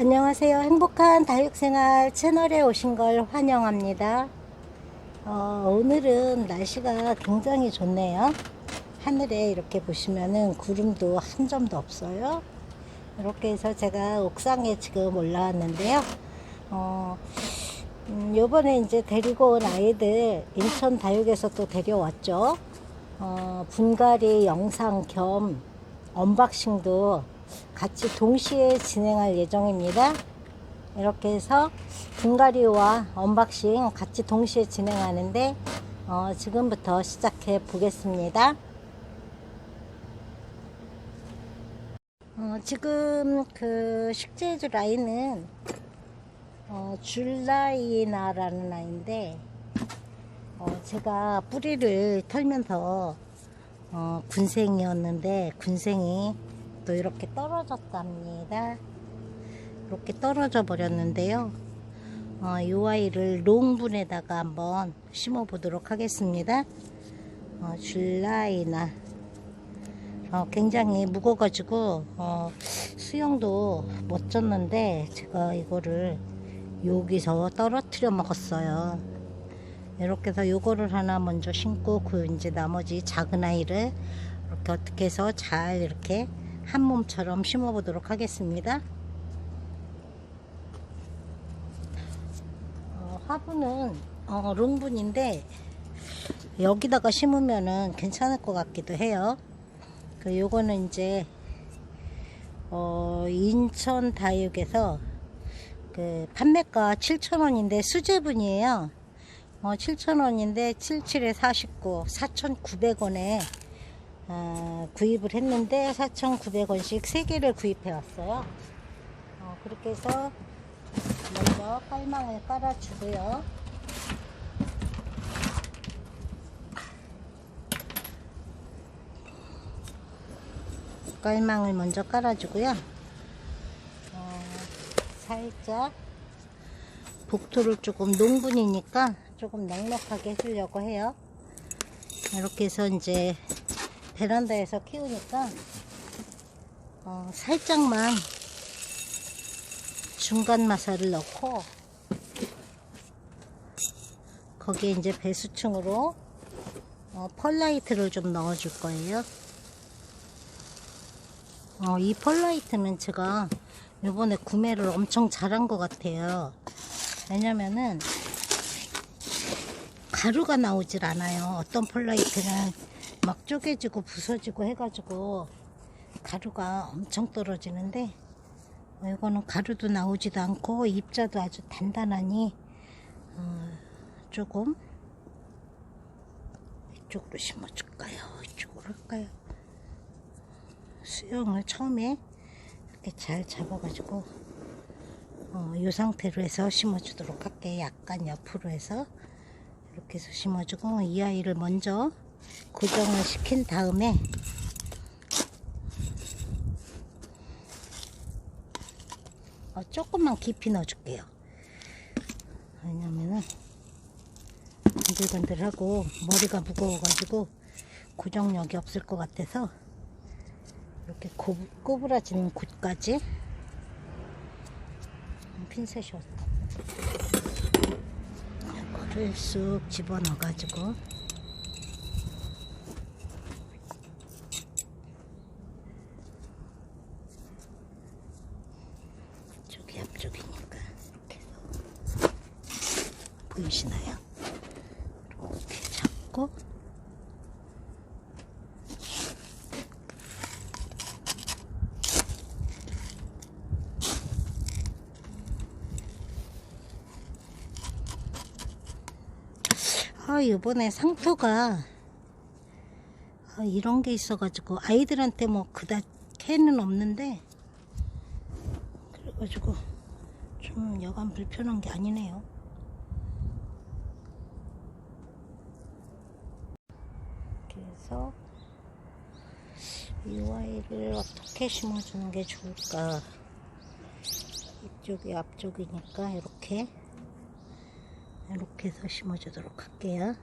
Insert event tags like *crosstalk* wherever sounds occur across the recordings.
안녕하세요. 행복한 다육생활 채널에 오신 걸 환영합니다. 어, 오늘은 날씨가 굉장히 좋네요. 하늘에 이렇게 보시면은 구름도 한 점도 없어요. 이렇게 해서 제가 옥상에 지금 올라왔는데요. 어, 음, 요번에 이제 데리고 온 아이들 인천 다육에서 또 데려왔죠. 어, 분갈이 영상 겸 언박싱도 같이 동시에 진행할 예정입니다. 이렇게 해서 분갈이와 언박싱 같이 동시에 진행하는데 어, 지금부터 시작해 보겠습니다. 어, 지금 그 식재주 라인은 어, 줄라이나라는 아이인데 어, 제가 뿌리를 털면서 어, 군생이었는데 군생이 또 이렇게 떨어졌답니다. 이렇게 떨어져 버렸는데요. 어, 이 아이를 롱분에다가 한번 심어 보도록 하겠습니다. 어, 줄라이나 어, 굉장히 무거워가지고 어, 수영도 못 졌는데 제가 이거를 여기서 떨어뜨려 먹었어요. 이렇게 해서 요거를 하나 먼저 심고 그 이제 나머지 작은 아이를 이렇게 어떻게 해서 잘 이렇게 한 몸처럼 심어 보도록 하겠습니다. 어, 화분은 어, 롱분인데 여기다가 심으면은 괜찮을 것 같기도 해요. 그 요거는 이제 어, 인천 다육에서 그 판매가 7,000원인데 수제분이에요. 어, 7,000원인데 77에 49, 4,900원에 어, 구입을 했는데 4,900원씩 3개를 구입해 왔어요. 어, 그렇게 해서 먼저 깔망을 깔아주고요. 깔망을 먼저 깔아주고요. 어, 살짝 복토를 조금 농분이니까 조금 넉넉하게 해주려고 해요. 이렇게 해서 이제 베란다에서 키우니까 어, 살짝만 중간 마사를 넣고 거기에 이제 배수층으로 어, 펄라이트를 좀 넣어 줄 거예요. 어, 이 펄라이트는 제가 요번에 구매를 엄청 잘한 것 같아요. 왜냐면은 가루가 나오질 않아요. 어떤 펄라이트는 막 쪼개지고 부서지고 해가지고 가루가 엄청 떨어지는데 어, 이거는 가루도 나오지도 않고 입자도 아주 단단하니 어, 조금 이쪽으로 심어줄까요? 이쪽으로 할까요? 수영을 처음에 이렇게 잘 잡아가지고 어, 이 상태로 해서 심어주도록 할게요. 약간 옆으로 해서 이렇게 해서 심어주고 이 아이를 먼저 고정을 시킨 다음에 어, 조금만 깊이 넣어줄게요. 왜냐면은 건들건들하고 머리가 무거워가지고 고정력이 없을 것 같아서 이렇게 고, 꼬부라지는 곳까지 핀셋이 이거를 쑥 집어넣어가지고 이쪽이 앞쪽이니까 이렇게 해서 보이시나요? 잡고 아, 이번에 상토가 아, 이런 게 있어가지고 아이들한테 뭐 그닥 캐는 없는데 그래가지고 좀 여간 불편한 게 아니네요. 그래서 이 아이를 어떻게 심어주는 게 좋을까? 이쪽이 앞쪽이니까 이렇게 이렇게 해서 심어주도록 할게요.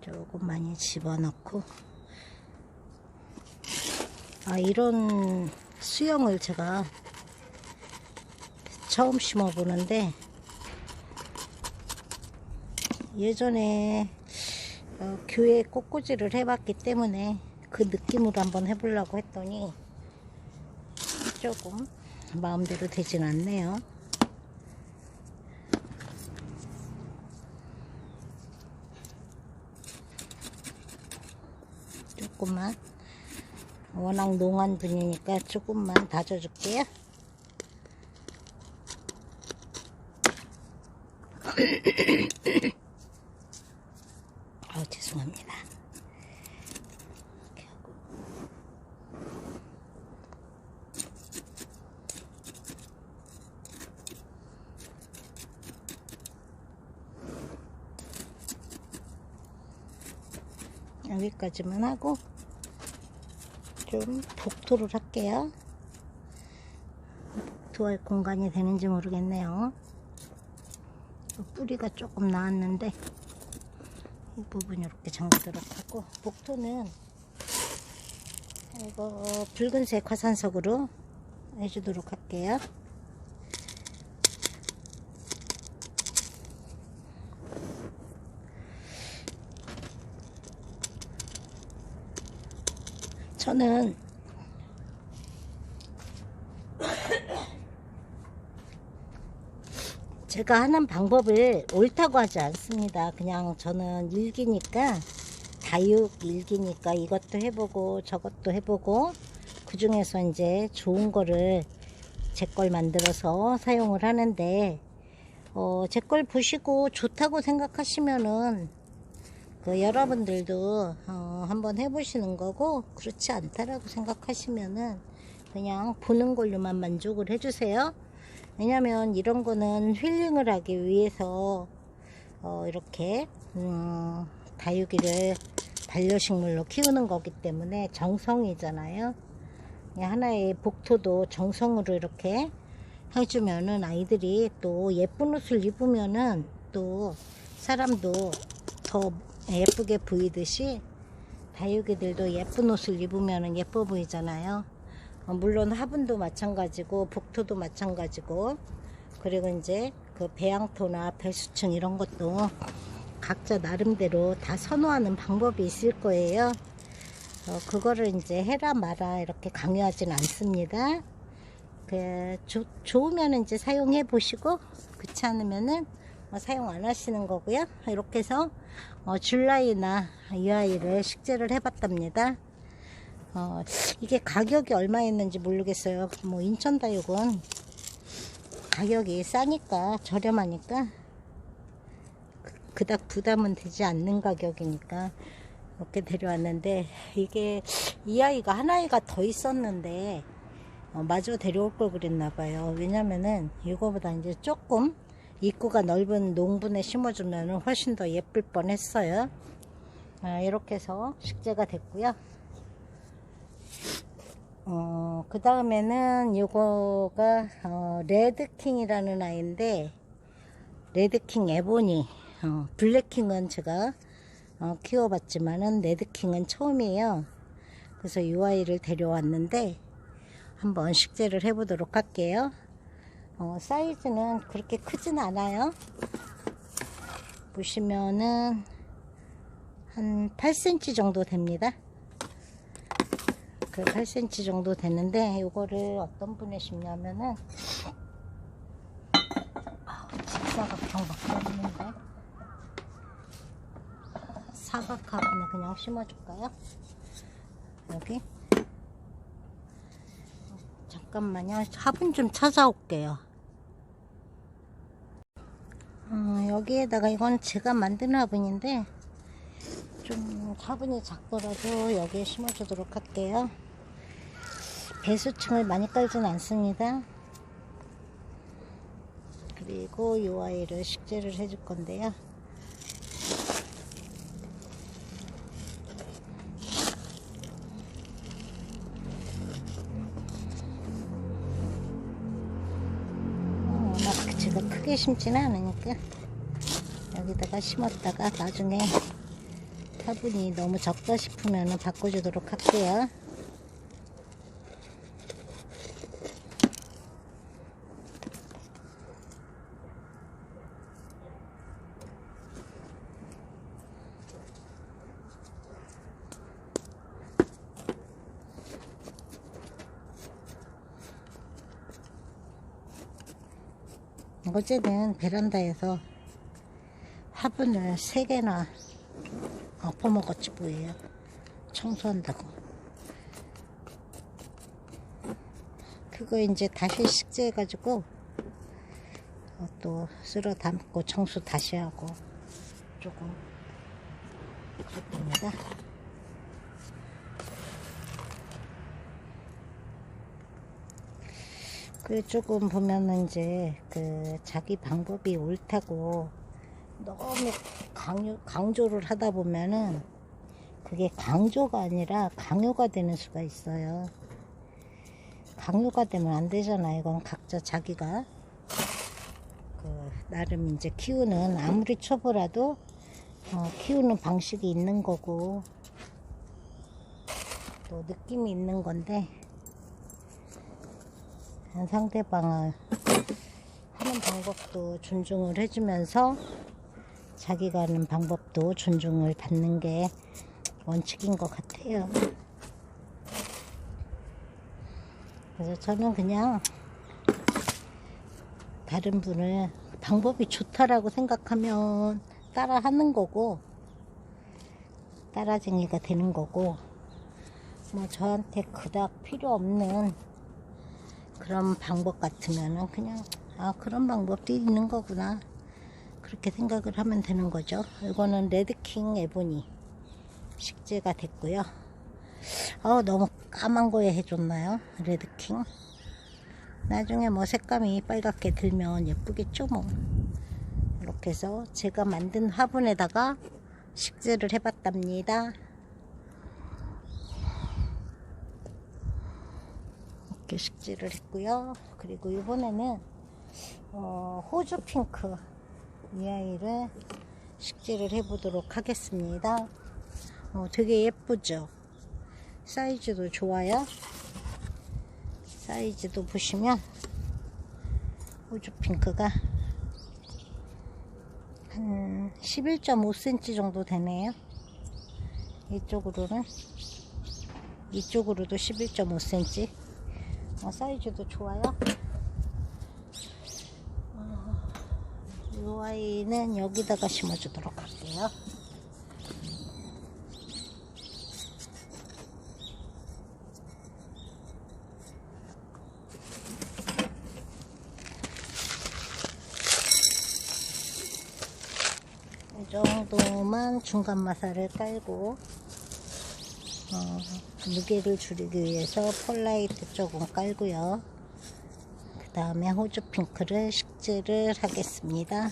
조금 많이 집어넣고 아 이런 수영을 제가 처음 심어보는데 예전에 어, 교회 꽃꽂이를 해봤기 때문에 그 느낌으로 한번 해보려고 했더니 조금 마음대로 되진 않네요. 조금만 워낙 농한 분이니까 조금만 다져줄게요. *clears throat* 아 죄송합니다. 이렇게 하고. 여기까지만 하고 좀 복토를 할게요. 복토할 공간이 되는지 모르겠네요. 뿌리가 조금 나왔는데 이 부분 이렇게 잠그도록 하고 복토는 이거 붉은색 화산석으로 해주도록 할게요. 저는 제가 하는 방법을 옳다고 하지 않습니다. 그냥 저는 일기니까 다육 일기니까 이것도 해보고 저것도 해보고 그 중에서 이제 좋은 거를 제 걸 만들어서 사용을 하는데 어, 제 걸 보시고 좋다고 생각하시면은 그 여러분들도 어, 한번 해보시는 거고 그렇지 않다라고 생각하시면은 그냥 보는 걸로만 만족을 해주세요. 왜냐면 이런 거는 힐링을 하기 위해서 어, 이렇게 음, 다육이를 반려식물로 키우는 거기 때문에 정성이잖아요. 하나의 복토도 정성으로 이렇게 해주면은 아이들이 또 예쁜 옷을 입으면은 또 사람도 더 예쁘게 보이듯이 다육이들도 예쁜 옷을 입으면 예뻐 보이잖아요. 어, 물론 화분도 마찬가지고 복토도 마찬가지고 그리고 이제 그 배양토나 배수층 이런 것도 각자 나름대로 다 선호하는 방법이 있을 거예요. 어, 그거를 이제 해라 마라 이렇게 강요하진 않습니다. 그 조, 좋으면 이제 사용해 보시고 그렇지 않으면은 뭐 사용 안 하시는 거고요. 이렇게 해서 어, 줄라이나 이 아이를 식재를 해봤답니다. 어, 이게 가격이 얼마였는지 모르겠어요. 뭐 인천 다육은 가격이 싸니까 저렴하니까 그- 그닥 부담은 되지 않는 가격이니까 이렇게 데려왔는데 이게 이 아이가 한 아이가 더 있었는데 어, 마저 데려올 걸 그랬나 봐요. 왜냐면은 이거보다 이제 조금 입구가 넓은 농분에 심어주면 훨씬 더 예쁠 뻔했어요. 아, 이렇게 해서 식재가 됐고요. 어, 그 다음에는 요거가 어, 레드킹이라는 아이인데 레드킹 에보니 어, 블랙킹은 제가 어, 키워봤지만은 레드킹은 처음이에요. 그래서 이 아이를 데려왔는데 한번 식재를 해보도록 할게요. 어, 사이즈는 그렇게 크진 않아요. 보시면은 한 8cm 정도 됩니다. 그 8cm 정도 되는데 이거를 어떤 분에 심냐면은 아, 직사각형 밖에 없는데 사각화분에 그냥 심어줄까요? 여기 잠깐만요 화분 좀 찾아올게요 어, 여기에다가 이건 제가 만든 화분인데 좀 화분이 작더라도 여기에 심어주도록 할게요. 배수층을 많이 깔진 않습니다. 그리고 이 아이를 식재를 해줄 건데요 심지는 않으니까 여기다가 심었다가 나중에 화분이 너무 적다 싶으면 바꿔주도록 할게요. 어제는 베란다에서 화분을 3개나 엎어먹었지 뭐예요. 청소한다고. 그거 이제 다시 식재해가지고 어, 또 쓸어 담고 청소 다시 하고 조금 그렇답니다. 그 조금 보면은 이제 그 자기 방법이 옳다고 너무 강요, 강조를 하다 보면은 그게 강조가 아니라 강요가 되는 수가 있어요. 강요가 되면 안 되잖아요. 이건 각자 자기가 그 나름 이제 키우는 아무리 초보라도 어, 키우는 방식이 있는 거고 또 느낌이 있는 건데 상대방을 하는 방법도 존중을 해주면서 자기가 하는 방법도 존중을 받는 게 원칙인 것 같아요. 그래서 저는 그냥 다른 분을 방법이 좋다라고 생각하면 따라 하는 거고 따라쟁이가 되는 거고 뭐 저한테 그닥 필요 없는 그런 방법 같으면은 그냥 아 그런 방법도 있는 거구나. 그렇게 생각을 하면 되는 거죠. 이거는 레드킹 에보니 식재가 됐고요. 어 너무 까만 거에 해줬나요? 레드킹? 나중에 뭐 색감이 빨갛게 들면 예쁘겠죠 뭐. 이렇게 해서 제가 만든 화분에다가 식재를 해봤답니다 이렇게 식재를 했고요. 그리고 이번에는 어, 호주 핑크 이 아이를 식재를 해보도록 하겠습니다. 어, 되게 예쁘죠? 사이즈도 좋아요. 사이즈도 보시면 호주 핑크가 한 11.5cm 정도 되네요. 이쪽으로는 이쪽으로도 11.5cm 어, 사이즈도 좋아요. 어, 이 아이는 여기다가 심어주도록 할게요. 이 정도만 중간 마사를 깔고 어, 무게를 줄이기 위해서 폴라이트 조금 깔고요. 그 다음에 호주 핑크를 식재를 하겠습니다.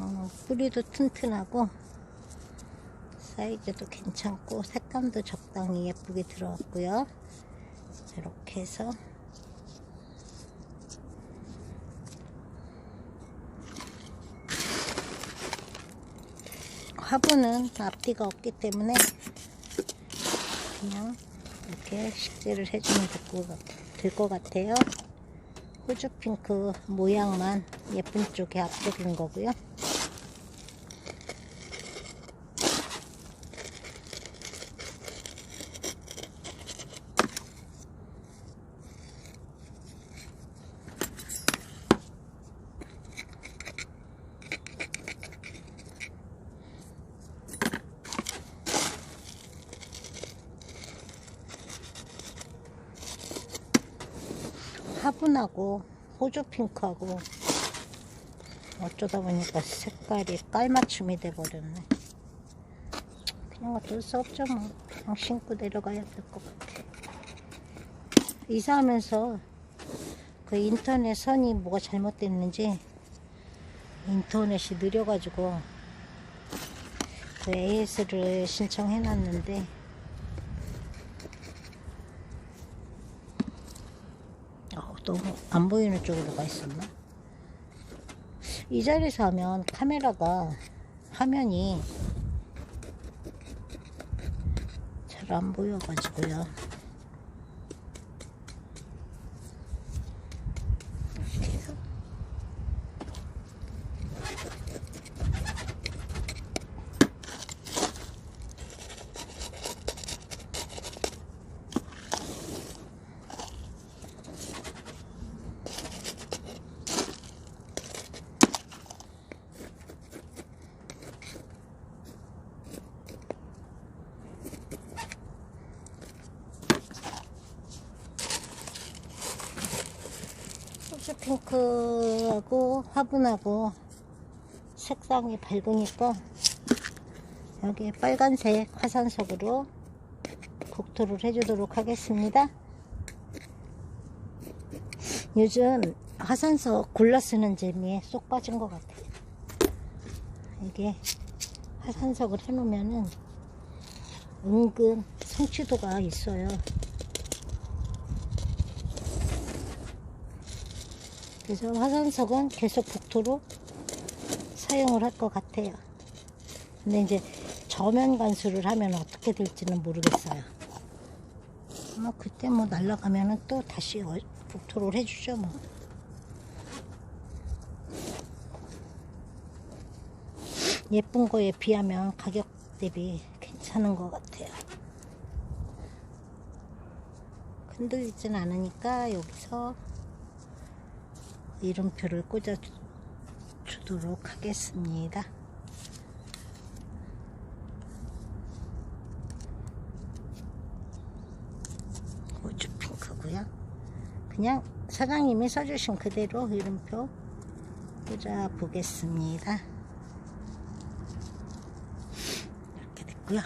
어, 뿌리도 튼튼하고 사이즈도 괜찮고 색감도 적당히 예쁘게 들어왔고요. 이렇게 해서 화분은 앞뒤가 없기 때문에 그냥 이렇게 식재를 해주면 될 것 같아요. 호주 핑크 모양만 예쁜 쪽에 앞쪽인 거고요. 화분하고 호주 핑크하고 어쩌다 보니까 색깔이 깔맞춤이 돼버렸네. 그냥 어쩔 수 없죠 뭐. 그냥 신고 내려가야 될 것 같아. 이사하면서 그 인터넷 선이 뭐가 잘못됐는지 인터넷이 느려가지고 그 AS를 신청해놨는데 어, 너무 안 보이는 쪽으로 가 있었나? 이 자리에서 하면 카메라가 화면이 잘 안 보여가지고요. 핑크하고 화분하고 색상이 밝으니까 여기 빨간색 화산석으로 국토를 해주도록 하겠습니다. 요즘 화산석 골라 쓰는 재미에 쏙 빠진 것 같아요. 이게 화산석을 해놓으면은 은근 성취도가 있어요. 그래서 화산석은 계속 국토로 사용을 할 것 같아요. 근데 이제 저면 관수를 하면 어떻게 될지는 모르겠어요. 뭐 그때 뭐 날라가면은 또 다시 어- 국토를 해주죠 뭐. 예쁜 거에 비하면 가격 대비 괜찮은 것 같아요. 흔들리진 않으니까 여기서 이름표를 꽂아 주- 주도록 하겠습니다. 우주 핑크고요. 그냥 사장님이 써주신 그대로 이름표 꽂아 보겠습니다. 이렇게 됐고요.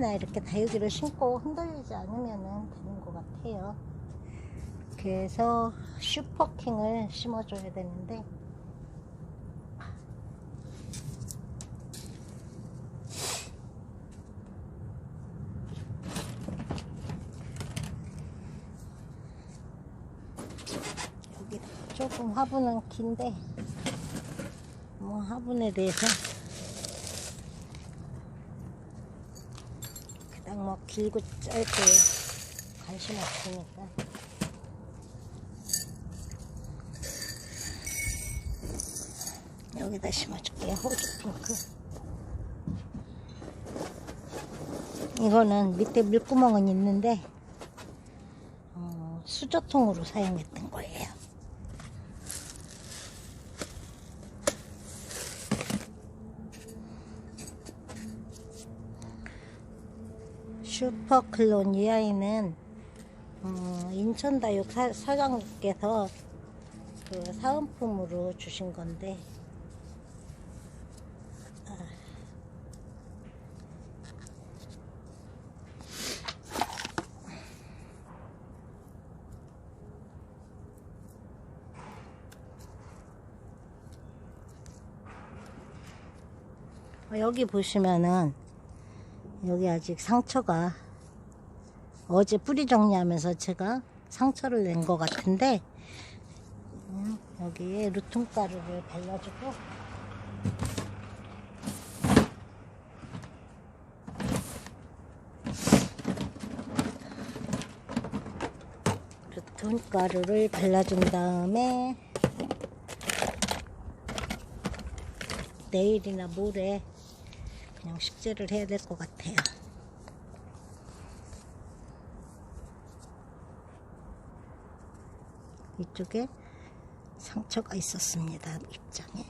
창이나 이렇게 다육이를 신고 흔들리지 않으면 되는 것 같아요. 그래서 슈퍼킹을 심어줘야 되는데 조금 화분은 긴데 뭐 화분에 대해서 그닥 뭐 길고 짧고 관심 없으니까. 여기다 심어줄게요 호주 핑크. 이거는 밑에 물구멍은 있는데 어, 수저통으로 사용했던 거예요 슈퍼클론 이 아이는 어, 인천다육 사, 사장님께서 그 사은품으로 주신 건데 아. 어, 여기 보시면은 여기 아직 상처가 어제 뿌리 정리하면서 제가 상처를 낸 것 같은데 음, 여기에 루퉁가루를 발라주고 루퉁가루를 발라준 다음에 내일이나 모레 그냥 식재를 해야 될 것 같아요. 이쪽에 상처가 있었습니다. 입장에.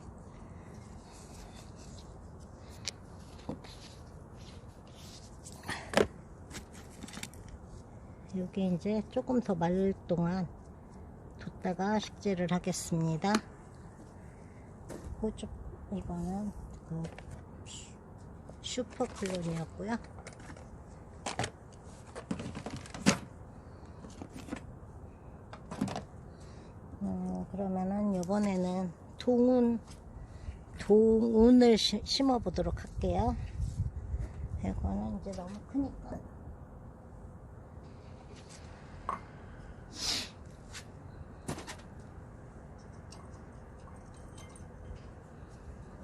여기 이제 조금 더 마를 동안 뒀다가 식재를 하겠습니다. 호주 이거는 그 슈퍼 클론이었고요. 음, 그러면은 이번에는 동운 동운을 시- 심어 보도록 할게요. 이거는 이제 너무 크니까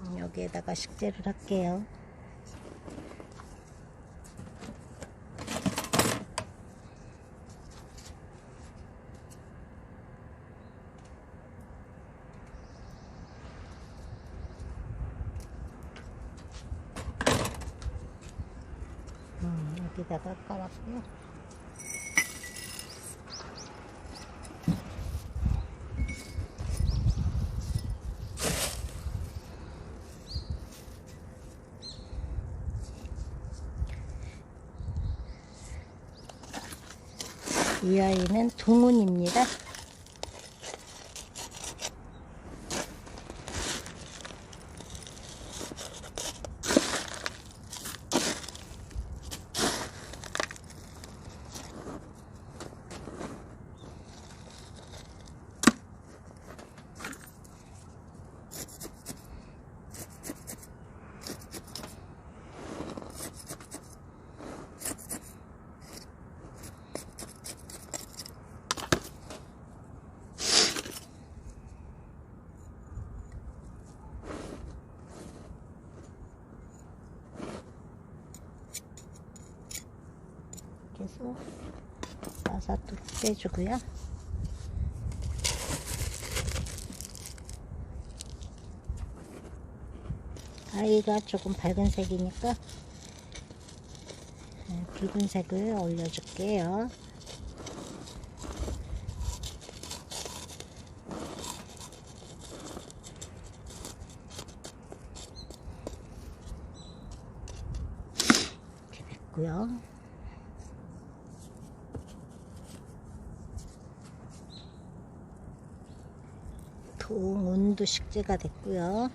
음, 여기에다가 식재를 할게요. 여기다가 깔았구나. 이 아이는 동훈입니다. 계속 마사토로 빼주고요. 아이가 조금 밝은 색이니까 네, 붉은색을 올려줄게요. 이렇게 됐고요. 동운도 식재가 됐고요.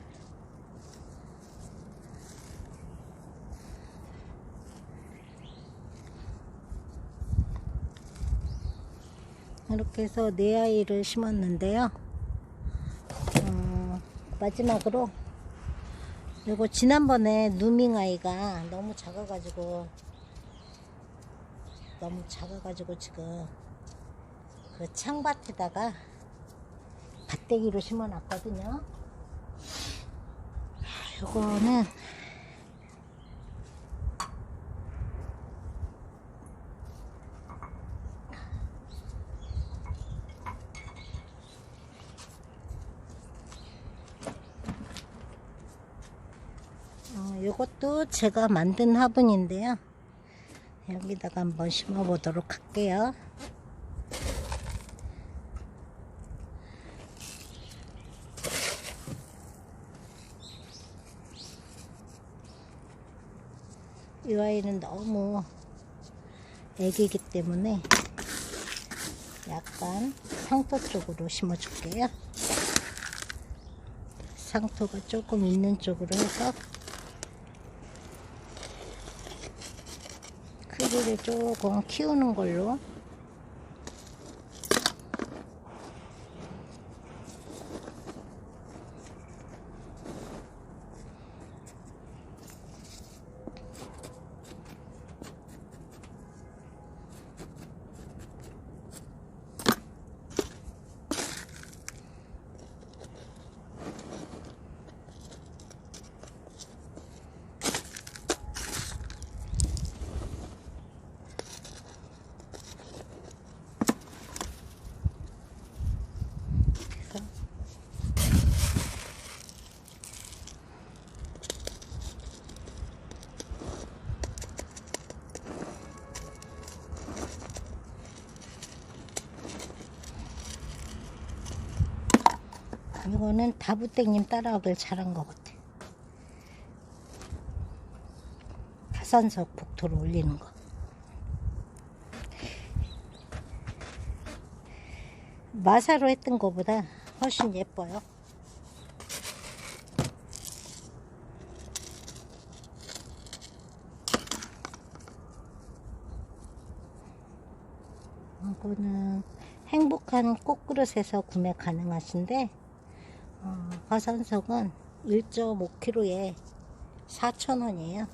이렇게 해서 네 아이를 심었는데요. 어, 마지막으로 이거 지난번에 누밍 아이가 너무 작아가지고 너무 작아가지고 지금 그 창밭에다가 밭대기로 심어놨거든요. 요거는 어, 요것도 제가 만든 화분인데요. 여기다가 한번 심어 보도록 할게요. 이 아이는 너무 애기이기 때문에 약간 상토 쪽으로 심어줄게요. 상토가 조금 있는 쪽으로 해서 크기를 조금 키우는 걸로 이거는 다부땡님 따라하길 잘한 것 같아. 가산석 복토를 올리는 거. 마사로 했던 것보다 훨씬 예뻐요. 이거는 행복한 꽃그릇에서 구매 가능하신데 어, 화산석은 1.5kg에 4,000원이에요.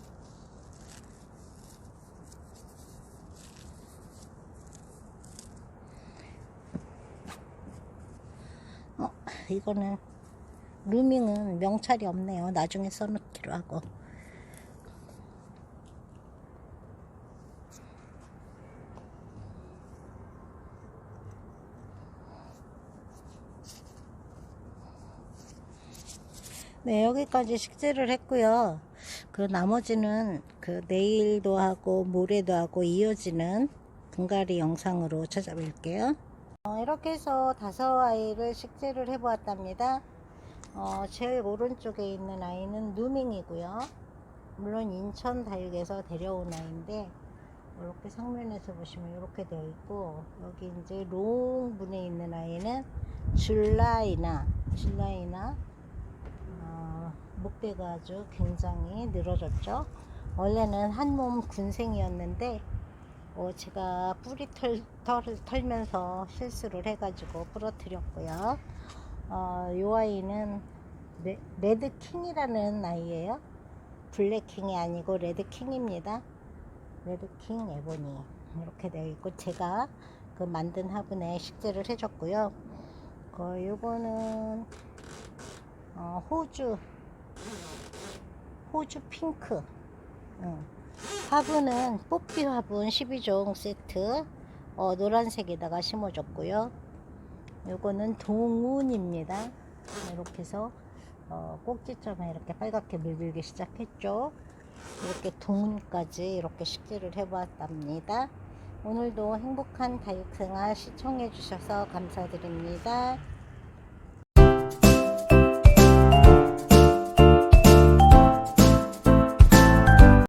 어, 이거는 루밍은 명찰이 없네요. 나중에 써놓기로 하고. 네, 여기까지 식재를 했고요. 그 나머지는 그 내일도 하고 모레도 하고 이어지는 분갈이 영상으로 찾아뵐게요. 어, 이렇게 해서 다섯 아이를 식재를 해보았답니다. 어, 제일 오른쪽에 있는 아이는 누밍이고요. 물론 인천 다육에서 데려온 아이인데 이렇게 상면에서 보시면 이렇게 되어 있고 여기 이제 롱분에 있는 아이는 줄라이나 줄라이나 어, 목대가 아주 굉장히 늘어졌죠. 원래는 한 몸 군생이었는데 어, 제가 뿌리 털, 털을 털면서 실수를 해가지고 부러뜨렸고요. 어, 이 아이는 레, 레드킹이라는 아이예요. 블랙킹이 아니고 레드킹입니다. 레드킹 에보니 이렇게 되어 있고 제가 그 만든 화분에 식재를 해줬고요. 그 요거는 어, 호주 호주 핑크 응. 화분은 뽀삐 화분 12종 세트 어, 노란색에다가 심어줬고요. 요거는 동운입니다. 이렇게 해서 어, 꼭지점에 이렇게 빨갛게 물들기 시작했죠. 이렇게 동운까지 이렇게 식재를 해봤답니다. 오늘도 행복한 다육생활 시청해 주셔서 감사드립니다.